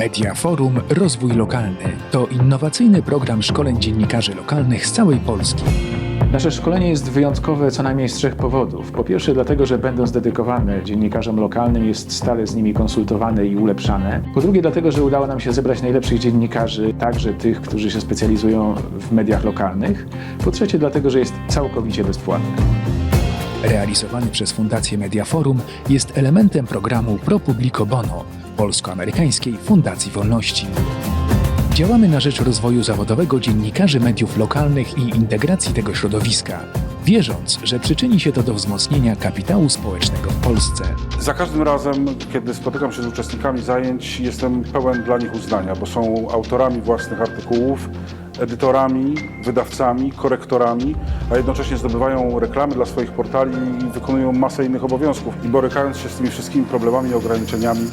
Media Forum Rozwój Lokalny to innowacyjny program szkoleń dziennikarzy lokalnych z całej Polski. Nasze szkolenie jest wyjątkowe co najmniej z trzech powodów. Po pierwsze, dlatego, że będąc dedykowane dziennikarzom lokalnym, jest stale z nimi konsultowane i ulepszane. Po drugie, dlatego, że udało nam się zebrać najlepszych dziennikarzy, także tych, którzy się specjalizują w mediach lokalnych. Po trzecie, dlatego, że jest całkowicie bezpłatny. Realizowany przez Fundację Media Forum jest elementem programu Pro Publico Bono Polsko-Amerykańskiej Fundacji Wolności. Działamy na rzecz rozwoju zawodowego dziennikarzy mediów lokalnych i integracji tego środowiska, wierząc, że przyczyni się to do wzmocnienia kapitału społecznego w Polsce. Za każdym razem, kiedy spotykam się z uczestnikami zajęć, jestem pełen dla nich uznania, bo są autorami własnych artykułów, edytorami, wydawcami, korektorami, a jednocześnie zdobywają reklamy dla swoich portali i wykonują masę innych obowiązków. I borykając się z tymi wszystkimi problemami i ograniczeniami,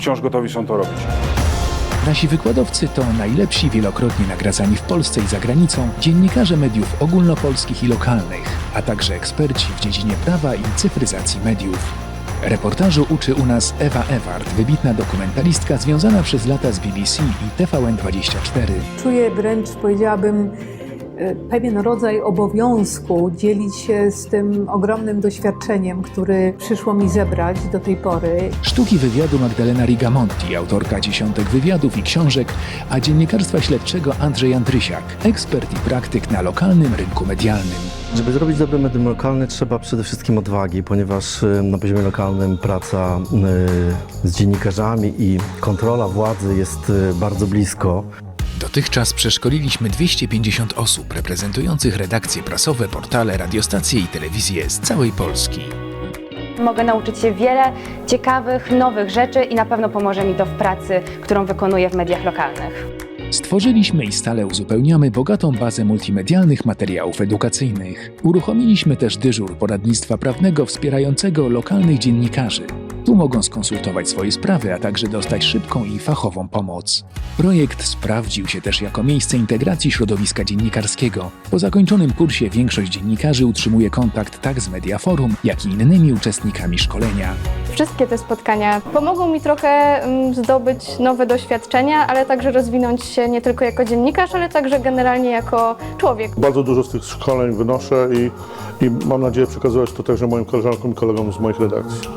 wciąż gotowi są to robić. Nasi wykładowcy to najlepsi wielokrotnie nagradzani w Polsce i za granicą dziennikarze mediów ogólnopolskich i lokalnych, a także eksperci w dziedzinie prawa i cyfryzacji mediów. Reportażu uczy u nas Ewa Ewart, wybitna dokumentalistka związana przez lata z BBC i TVN24. Czuję wręcz, powiedziałabym, pewien rodzaj obowiązku dzielić się z tym ogromnym doświadczeniem, który przyszło mi zebrać do tej pory. Sztuki wywiadu Magdalena Rigamonti, autorka dziesiątek wywiadów i książek, a dziennikarstwa śledczego Andrzej Andrysiak, ekspert i praktyk na lokalnym rynku medialnym. Żeby zrobić dobry medium lokalny trzeba przede wszystkim odwagi, ponieważ y, na poziomie lokalnym praca y, z dziennikarzami i kontrola władzy jest y, bardzo blisko. Dotychczas przeszkoliliśmy 250 osób reprezentujących redakcje prasowe, portale, radiostacje i telewizje z całej Polski. Mogę nauczyć się wiele ciekawych, nowych rzeczy i na pewno pomoże mi to w pracy, którą wykonuję w mediach lokalnych. Stworzyliśmy i stale uzupełniamy bogatą bazę multimedialnych materiałów edukacyjnych. Uruchomiliśmy też dyżur poradnictwa prawnego wspierającego lokalnych dziennikarzy. Tu mogą skonsultować swoje sprawy, a także dostać szybką i fachową pomoc. Projekt sprawdził się też jako miejsce integracji środowiska dziennikarskiego. Po zakończonym kursie większość dziennikarzy utrzymuje kontakt tak z Mediaforum, jak i innymi uczestnikami szkolenia. Wszystkie te spotkania pomogą mi trochę mm, zdobyć nowe doświadczenia, ale także rozwinąć się nie tylko jako dziennikarz, ale także generalnie jako człowiek. Bardzo dużo z tych szkoleń wynoszę i, i mam nadzieję przekazywać to także moim koleżankom i kolegom z moich redakcji.